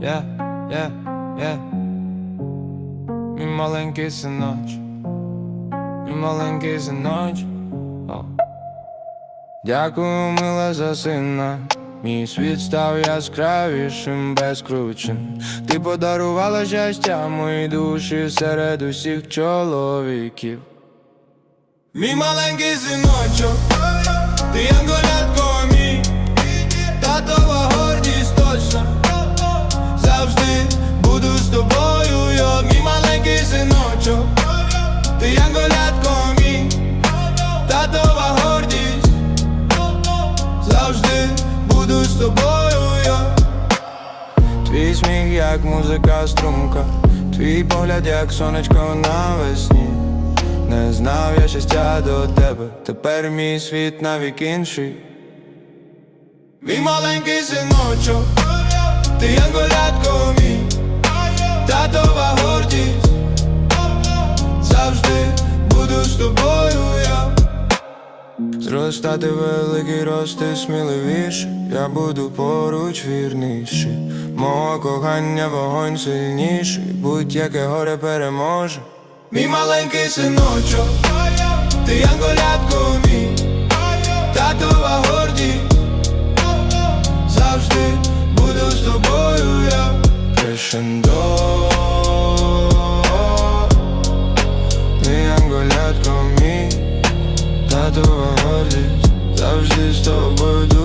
yeah, yeah, yeah. Мій маленький синоч Мій маленький синоч. Дякую, мила, за сина. Мій світ став яскравішим, без кручин Ти подарувала щастя моїй душі серед усіх чоловіків. Мій маленький синочок, ти янголятко Ти янголятко мій Татова гордість Завжди буду з тобою, я Твій сміх, як музика струмка Твій погляд, як сонечко навесні Не знав я щастя до тебе Тепер мій світ навік інший Мій маленький синочок Ти янголятко мій буду з тобою я. Зростати великий рости сміливіше. Я буду поруч вірніший. Мого кохання вогонь сильніший. Будь-яке горе переможе. Мій маленький синочок Ти янголятко мій Татова гордість Завжди з тобою